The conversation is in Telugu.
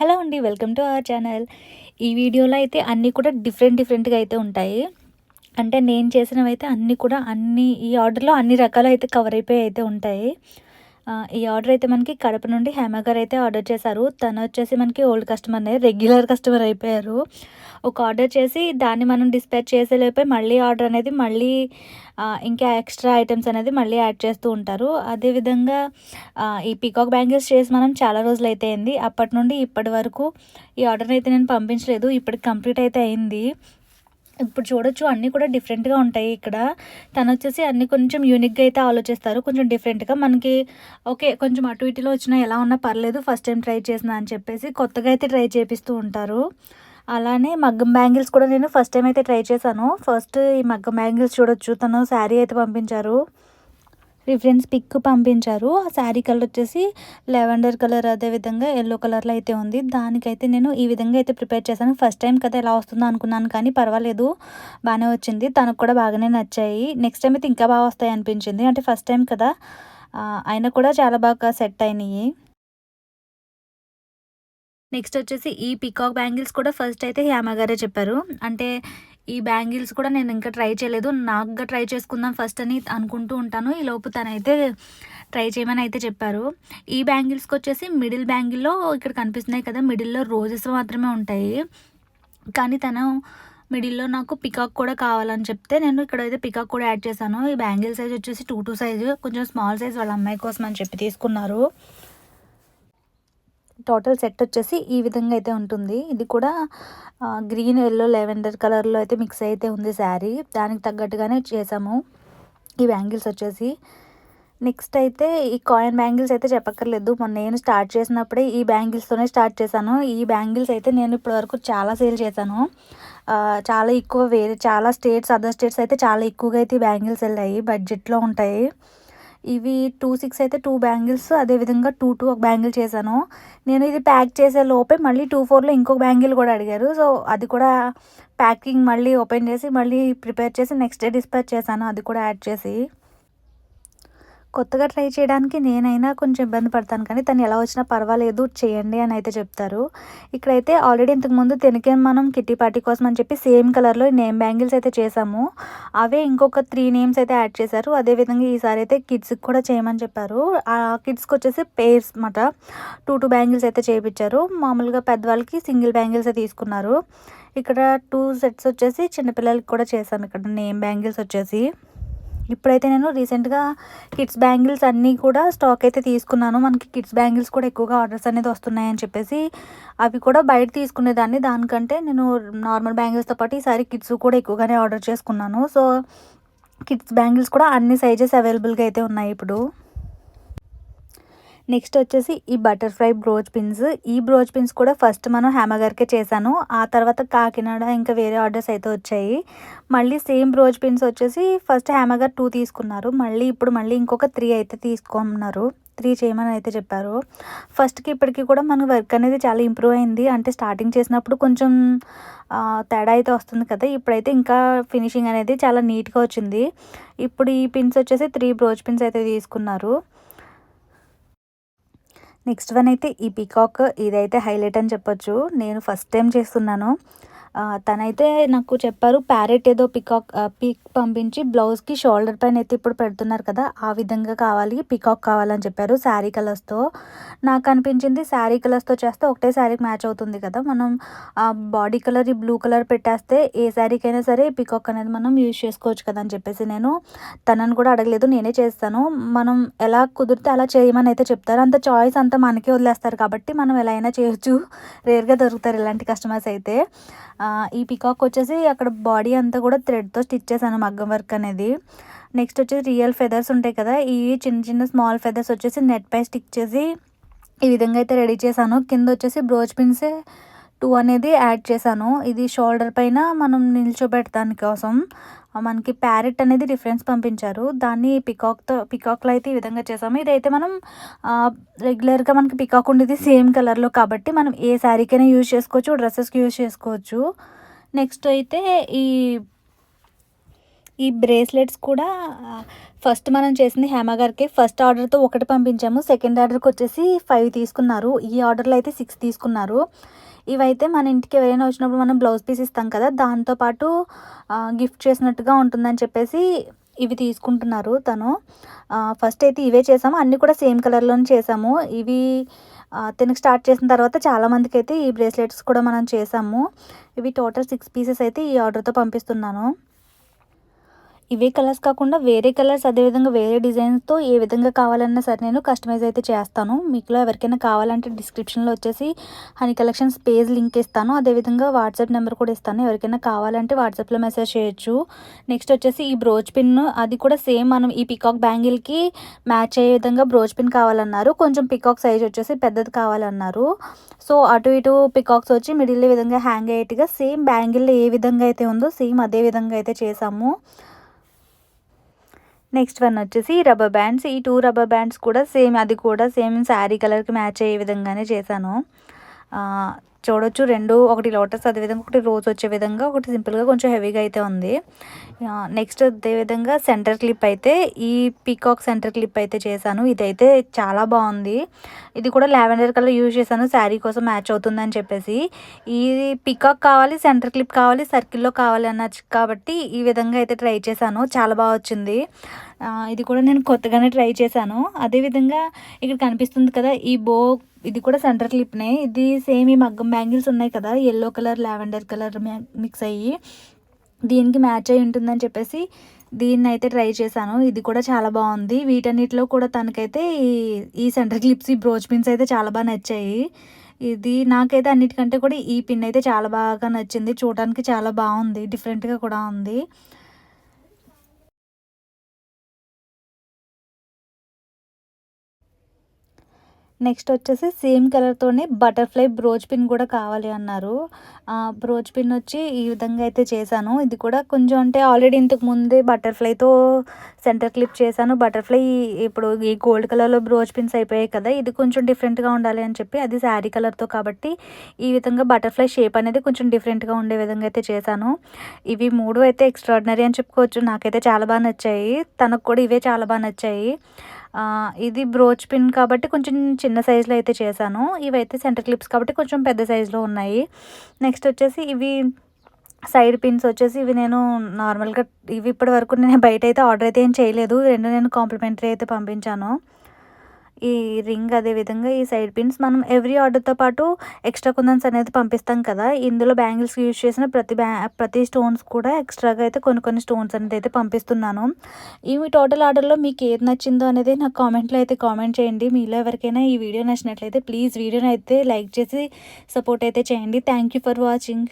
హలో అండి వెల్కమ్ టు అవర్ ఛానల్. ఈ వీడియోలో అయితే అన్నీ కూడా డిఫరెంట్ డిఫరెంట్గా అయితే ఉంటాయి. అంటే నేను చేసినవి అయితే అన్నీ కూడా అన్ని ఈ ఆర్డర్లో అన్ని రకాలు అయితే కవర్ అయిపోయి అయితే ఉంటాయి. ఈ ఆర్డర్ అయితే మనకి కడప నుండి హేమ గారు అయితే ఆర్డర్ చేశారు. తను వచ్చేసి మనకి ఓల్డ్ కస్టమర్నే రెగ్యులర్ కస్టమర్ అయిపోయారు. ఒక ఆర్డర్ చేసి దాన్ని మనం డిస్పాచ్ చేసేలోపే మళ్ళీ ఆర్డర్ అనేది మళ్ళీ ఇంకా ఎక్స్ట్రా ఐటమ్స్ అనేది మళ్ళీ యాడ్ చేస్తూ ఉంటారు. అదేవిధంగా ఈ పీకాక్ బ్యాంగిల్స్ చేసి మనం చాలా రోజులు అయితే అయింది. అప్పటి నుండి ఇప్పటి వరకు ఈ ఆర్డర్ అయితే నేను పంపించలేదు. ఇప్పటికి కంప్లీట్ అయితే అయింది. ఇప్పుడు చూడొచ్చు అన్నీ కూడా డిఫరెంట్గా ఉంటాయి ఇక్కడ. తను వచ్చేసి అన్ని కొంచెం యూనిక్గా అయితే ఆలోచిస్తారు. కొంచెం డిఫరెంట్గా మనకి ఓకే కొంచెం అటు ఇటులో వచ్చినా ఎలా ఉన్నా పర్లేదు ఫస్ట్ టైం ట్రై చేసిన అని చెప్పేసి కొత్తగా అయితే ట్రై చేపిస్తూ ఉంటారు. అలానే మగ్గం బ్యాంగిల్స్ కూడా నేను ఫస్ట్ టైం అయితే ట్రై చేశాను. ఫస్ట్ ఈ మగ్గం బ్యాంగిల్స్ చూడొచ్చు. తను శారీ అయితే పంపించారు. రిఫరెన్స్ పిక్ పంపించారు. ఆ శారీ కలర్ వచ్చేసి లెవెండర్ కలర్ అదేవిధంగా ఎల్లో కలర్లో అయితే ఉంది. దానికైతే నేను ఈ విధంగా అయితే ప్రిపేర్ చేశాను. ఫస్ట్ టైం కదా ఎలా వస్తుందో అనుకున్నాను కానీ పర్వాలేదు బాగానే వచ్చింది. తనకు కూడా బాగానే నచ్చాయి. నెక్స్ట్ టైం అయితే ఇంకా బాగా వస్తాయి అనిపించింది. అంటే ఫస్ట్ టైం కదా అయినా కూడా చాలా బాగా సెట్ అయినాయి. నెక్స్ట్ వచ్చేసి ఈ పికాక్ బ్యాంగిల్స్ కూడా ఫస్ట్ అయితే హ్యామ గారే చెప్పారు. అంటే ఈ బ్యాంగిల్స్ కూడా నేను ఇంకా ట్రై చేయలేదు. నాకుగా ట్రై చేసుకుందాం ఫస్ట్ అని అనుకుంటూ ఉంటాను. ఈ లోపు తనైతే ట్రై చేయమని అయితే చెప్పారు. ఈ బ్యాంగిల్స్కి వచ్చేసి మిడిల్ బ్యాంగిల్లో ఇక్కడ కనిపిస్తున్నాయి కదా మిడిల్లో రోజెస్ మాత్రమే ఉంటాయి. కానీ తను మిడిల్లో నాకు పికాక్ కూడా కావాలని చెప్తే నేను ఇక్కడ అయితే పికాక్ కూడా యాడ్ చేశాను. ఈ బ్యాంగిల్ సైజ్ వచ్చేసి టూ టూ సైజు కొంచెం స్మాల్ సైజ్ వాళ్ళ అమ్మాయి కోసం అని చెప్పి తీసుకున్నారు. టోటల్ సెట్ వచ్చేసి ఈ విధంగా అయితే ఉంటుంది. ఇది కూడా గ్రీన్ ఎల్లో లెవెండర్ కలర్లో అయితే మిక్స్ అయితే ఉంది శారీ. దానికి తగ్గట్టుగానే చేసాము ఈ బ్యాంగిల్స్ వచ్చేసి. నెక్స్ట్ అయితే ఈ కాయిన్ బ్యాంగిల్స్ అయితే చెప్పక్కర్లేదు. మొన్న నేను స్టార్ట్ చేసినప్పుడే ఈ బ్యాంగిల్స్తోనే స్టార్ట్ చేశాను. ఈ బ్యాంగిల్స్ అయితే నేను ఇప్పటివరకు చాలా సేల్ చేశాను. చాలా ఎక్కువ వేరే చాలా స్టేట్స్ అదర్ స్టేట్స్ అయితే చాలా ఎక్కువగా అయితే ఈ బ్యాంగిల్స్ వెళ్ళాయి. బడ్జెట్లో ఉంటాయి. ఇవి టూ సిక్స్ అయితే టూ బ్యాంగిల్స్ అదేవిధంగా టూ టూ ఒక బ్యాంగిల్ చేశాను. నేను ఇది ప్యాక్ చేసే లోపే మళ్ళీ టూ ఫోర్లో ఇంకొక బ్యాంగిల్ కూడా అడిగారు. సో అది కూడా ప్యాకింగ్ మళ్ళీ ఓపెన్ చేసి మళ్ళీ ప్రిపేర్ చేసి నెక్స్ట్ డే డిస్పాచ్ చేశాను. అది కూడా యాడ్ చేసి. కొత్తగా ట్రై చేయడానికి నేనైనా కొంచెం ఇబ్బంది పడతాను కానీ తను ఎలా వచ్చినా పర్వాలేదు చేయండి అని అయితే చెప్తారు. ఇక్కడైతే ఆల్రెడీ ఇంతకుముందు తినకే మనం కిట్టి పార్టీ కోసం అని చెప్పి సేమ్ కలర్లో నేమ్ బ్యాంగిల్స్ అయితే చేసాము అవే ఇంకొక త్రీ నేమ్స్ అయితే యాడ్ చేశారు. అదేవిధంగా ఈసారి అయితే కిడ్స్కి కూడా చేయమని చెప్పారు. ఆ కిడ్స్కి వచ్చేసి పేర్స్ మాట టూ టూ బ్యాంగిల్స్ అయితే చేయించారు మామూలుగా పెద్దవాళ్ళకి సింగిల్ బ్యాంగిల్స్ తీసుకున్నారు. ఇక్కడ టూ సెట్స్ వచ్చేసి చిన్నపిల్లలకి కూడా చేసాము ఇక్కడ నేమ్ బ్యాంగిల్స్ వచ్చేసి. ఇప్పుడైతే నేను రీసెంట్గా కిడ్స్ బ్యాంగిల్స్ అన్నీ కూడా స్టాక్ అయితే తీసుకున్నాను. మనకి కిడ్స్ బ్యాంగిల్స్ కూడా ఎక్కువగా ఆర్డర్స్ అనేది వస్తున్నాయని చెప్పేసి అవి కూడా బయట తీసుకునేదాన్ని. దానికంటే నేను నార్మల్ బ్యాంగిల్స్తో పాటు ఈసారి కిడ్స్ కూడా ఎక్కువగానే ఆర్డర్ చేసుకున్నాను. సో కిడ్స్ బ్యాంగిల్స్ కూడా అన్ని సైజెస్ అవైలబుల్గా అయితే ఉన్నాయి ఇప్పుడు. నెక్స్ట్ వచ్చేసి ఈ బటర్ఫ్లై బ్రోచ్ పిన్స్. ఈ బ్రోచ్ పిన్స్ కూడా ఫస్ట్ మనం హ్యామగర్కే చేశాను. ఆ తర్వాత కాకినాడ ఇంకా వేరే ఆర్డర్స్ అయితే వచ్చాయి. మళ్ళీ సేమ్ బ్రోచ్ పిన్స్ వచ్చేసి ఫస్ట్ హ్యామగర్ టూ తీసుకున్నారు. మళ్ళీ ఇప్పుడు మళ్ళీ ఇంకొక త్రీ అయితే తీసుకున్నారు. త్రీ చేయమని అయితే చెప్పారు. ఫస్ట్కి ఇప్పటికి కూడా మన వర్క్ అనేది చాలా ఇంప్రూవ్ అయింది. అంటే స్టార్టింగ్ చేసినప్పుడు కొంచెం తేడా అయితే వస్తుంది కదా. ఇప్పుడైతే ఇంకా ఫినిషింగ్ అనేది చాలా నీట్గా వచ్చింది. ఇప్పుడు ఈ పిన్స్ వచ్చేసి త్రీ బ్రోచ్ పిన్స్ అయితే తీసుకున్నారు. నెక్స్ట్ వన్ అయితే ఈ పీకాక్ ఇదైతే హైలైట్ అని చెప్పొచ్చు. నేను ఫస్ట్ టైం చేస్తున్నాను. తనైతే నాకు చెప్పారు ప్యారెట్ ఏదో పికాక్ పీక్ పంపించి బ్లౌజ్కి షోల్డర్ పైన అయితే ఇప్పుడు పెడుతున్నారు కదా ఆ విధంగా కావాలి పికాక్ కావాలని చెప్పారు శారీ కలర్స్తో నాకు అనిపించింది శారీ కలర్స్తో చేస్తే ఒకటే శారీకి మ్యాచ్ అవుతుంది కదా మనం ఆ బాడీ కలర్ ఈ బ్లూ కలర్ పెట్టేస్తే ఏ శారీకైనా సరే పికాక్ అనేది మనం యూజ్ చేసుకోవచ్చు కదా అని చెప్పేసి నేను తనని కూడా అడగలేదు నేనే చేస్తాను. మనం ఎలా కుదిరితే అలా చేయమని అయితే చెప్తారు అంత చాయిస్ అంతా మనకే వదిలేస్తారు కాబట్టి మనం ఎలా అయినా చేయొచ్చు. రేర్గా దొరుకుతారు ఇలాంటి కస్టమర్స్ అయితే. ఈ పికాక్ వచ్చేసి అక్కడ బాడీ అంతా కూడా థ్రెడ్తో స్టిచ్ చేశాను మగ్గం వర్క్ అనేది. నెక్స్ట్ వచ్చేసి రియల్ ఫెదర్స్ ఉంటాయి కదా ఈ చిన్న చిన్న స్మాల్ ఫెదర్స్ వచ్చేసి నెట్ పై స్టిక్ చేసి ఈ విధంగా అయితే రెడీ చేశాను. కింద వచ్చేసి బ్రోచ్ పిన్సే టూ అనేది యాడ్ చేశాను. ఇది షోల్డర్ పైన మనం నిల్చోబెట్టడానికి కోసం మనకి ప్యారెట్ అనేది డిఫరెన్స్ పంపించారు. దాన్ని పికాక్తో పికాక్లో అయితే ఈ విధంగా చేసాము. ఇదైతే మనం రెగ్యులర్గా మనకి పికాక్ ఉండేది సేమ్ కలర్లో కాబట్టి మనం ఏ శారీకైనా యూజ్ చేసుకోవచ్చు డ్రెస్సెస్కి యూజ్ చేసుకోవచ్చు. నెక్స్ట్ అయితే ఈ ఈ బ్రేస్లెట్స్ కూడా ఫస్ట్ మనం చేసింది హేమ గారికి. ఫస్ట్ ఆర్డర్తో ఒకటి పంపించాము. సెకండ్ ఆర్డర్కి వచ్చేసి ఫైవ్ తీసుకున్నారు. ఈ ఆర్డర్లో అయితే సిక్స్ తీసుకున్నారు. ఇవైతే మన ఇంటికి ఎవరైనా వచ్చినప్పుడు మనం బ్లౌజ్ పీస్ ఇస్తాం కదా దాంతోపాటు గిఫ్ట్ చేసినట్టుగా ఉంటుందని చెప్పేసి ఇవి తీసుకుంటున్నారు తను. ఫస్ట్ అయితే ఇవే చేసాము అన్నీ కూడా సేమ్ కలర్లోనే చేసాము. ఇవి తినకు స్టార్ట్ చేసిన తర్వాత చాలామందికి అయితే ఈ బ్రేస్లెట్స్ కూడా మనం చేసాము. ఇవి టోటల్ సిక్స్ పీసెస్ అయితే ఈ ఆర్డర్తో పంపిస్తున్నాను. ఇవే కలర్స్ కాకుండా వేరే కలర్స్ అదేవిధంగా వేరే డిజైన్స్తో ఏ విధంగా కావాలన్నా సరే నేను కస్టమైజ్ అయితే చేస్తాను. మీకులో ఎవరికైనా కావాలంటే డిస్క్రిప్షన్లో వచ్చేసి హనీ కలెక్షన్స్ పేజ్ లింక్ ఇస్తాను. అదేవిధంగా వాట్సాప్ నెంబర్ కూడా ఇస్తాను. ఎవరికైనా కావాలంటే వాట్సాప్లో మెసేజ్ చేయొచ్చు. నెక్స్ట్ వచ్చేసి ఈ బ్రోచ్ పిన్ అది కూడా సేమ్ మనం ఈ పికాక్ బ్యాంగిల్కి మ్యాచ్ అయ్యే విధంగా బ్రోచ్ పిన్ కావాలన్నారు. కొంచెం పికాక్ సైజ్ వచ్చేసి పెద్దది కావాలన్నారు. సో అటు ఇటు పికాక్స్ వచ్చి మిడిల్ విధంగా హ్యాంగ్ అయ్యేట్టుగా సేమ్ బ్యాంగిల్ ఏ విధంగా అయితే ఉందో సేమ్ అదే విధంగా అయితే చేసాము. నెక్స్ట్ వన్ వచ్చేసి రబ్బర్ బ్యాండ్స్ ఈ టూ రబ్బర్ బ్యాండ్స్ కూడా సేమ్ అది కూడా సేమ్ శారీ కలర్కి మ్యాచ్ అయ్యే విధంగానే చేశాను. చూడొచ్చు రెండు ఒకటి లోటస్ అదేవిధంగా ఒకటి రోజ్ వచ్చే విధంగా ఒకటి సింపుల్గా కొంచెం హెవీగా అయితే ఉంది. నెక్స్ట్ అదేవిధంగా సెంటర్ క్లిప్ అయితే ఈ పీకాక్ సెంటర్ క్లిప్ అయితే చేశాను. ఇదైతే చాలా బాగుంది. ఇది కూడా లావెండర్ కలర్ యూజ్ చేశాను. శారీ కోసం మ్యాచ్ అవుతుందని చెప్పేసి. ఈ పీకాక్ కావాలి సెంటర్ క్లిప్ కావాలి సర్కిల్లో కావాలి అన్నచ్చు కాబట్టి ఈ విధంగా అయితే ట్రై చేశాను. చాలా బాగా వచ్చింది. ఇది కూడా నేను కొత్తగానే ట్రై చేశాను. అదేవిధంగా ఇక్కడ కనిపిస్తుంది కదా ఈ బో ఇది కూడా సెంటర్ క్లిప్నే ఇది సేమ్ ఈ మగ్గం బ్యాంగిల్స్ ఉన్నాయి కదా yellow colour lavender colour mix అయ్యి. దీనికి మ్యాచ్ అయి ఉంటుందని చెప్పేసి దీన్ని అయితే ట్రై చేశాను. ఇది కూడా చాలా బాగుంది. వీటన్నిటిలో కూడా తనకైతే ఈ ఈ సెంటర్ క్లిప్స్ ఈ బ్రోచ్ పిన్స్ అయితే చాలా బాగా నచ్చాయి. ఇది నాకైతే అన్నిటికంటే కూడా ఈ పిన్ అయితే చాలా బాగా నచ్చింది. చూడడానికి చాలా బాగుంది. డిఫరెంట్గా కూడా ఉంది. నెక్స్ట్ వచ్చేసి సేమ్ కలర్తోనే బటర్ఫ్లై బ్రోచ్ పిన్ కూడా కావాలి అన్నారు. బ్రోచ్ పిన్ వచ్చి ఈ విధంగా అయితే చేశాను. ఇది కూడా కొంచెం అంటే ఆల్రెడీ ఇంతకు ముందే బటర్ఫ్లైతో సెంటర్ క్లిప్ చేశాను. బటర్ఫ్లై ఇప్పుడు ఈ గోల్డ్ కలర్లో బ్రోచ్ పిన్స్ అయిపోయాయి కదా ఇది కొంచెం డిఫరెంట్గా ఉండాలి అని చెప్పి అది శారీ కలర్తో కాబట్టి ఈ విధంగా బటర్ఫ్లై షేప్ అనేది కొంచెం డిఫరెంట్గా ఉండే విధంగా అయితే చేశాను. ఇవి మూడు అయితే ఎక్స్ట్రాడినరీ అని చెప్పుకోవచ్చు. నాకైతే చాలా బాగా నచ్చాయి. తనకు కూడా ఇవే చాలా బాగా నచ్చాయి. ఇది బ్రోచ్ పిన్ కాబట్టి కొంచెం చిన్న సైజులో అయితే చేశాను. ఇవైతే సెంటర్ క్లిప్స్ కాబట్టి కొంచెం పెద్ద సైజులో ఉన్నాయి. నెక్స్ట్ వచ్చేసి ఇవి సైడ్ పిన్స్ వచ్చేసి ఇవి నేను నార్మల్గా ఇవి ఇప్పటి వరకు నేను బయట అయితే ఆర్డర్ అయితే ఏం చేయలేదు. రెండు నేను కాంప్లిమెంటరీ అయితే పంపించాను. ఈ రింగ్ అదే విధంగా ఈ సైడ్ పిన్స్ మనం ఎవ్రీ ఆర్డర్తో పాటు ఎక్స్ట్రా కుందన్స్ అనేది పంపిస్తాం కదా. ఇందులో బ్యాంగిల్స్ యూజ్ చేసిన ప్రతి బ్యా ప్రతి స్టోన్స్ కూడా ఎక్స్ట్రాగా అయితే కొన్ని కొన్ని స్టోన్స్ అనేది అయితే పంపిస్తున్నాను. ఈ టోటల్ ఆర్డర్లో మీకు ఏది నచ్చిందో అనేది నాకు కామెంట్లో అయితే కామెంట్ చేయండి. మీలో ఎవరికైనా ఈ వీడియో నచ్చినట్లయితే ప్లీజ్ వీడియోని అయితే లైక్ చేసి సపోర్ట్ అయితే చేయండి. Thank you for watching.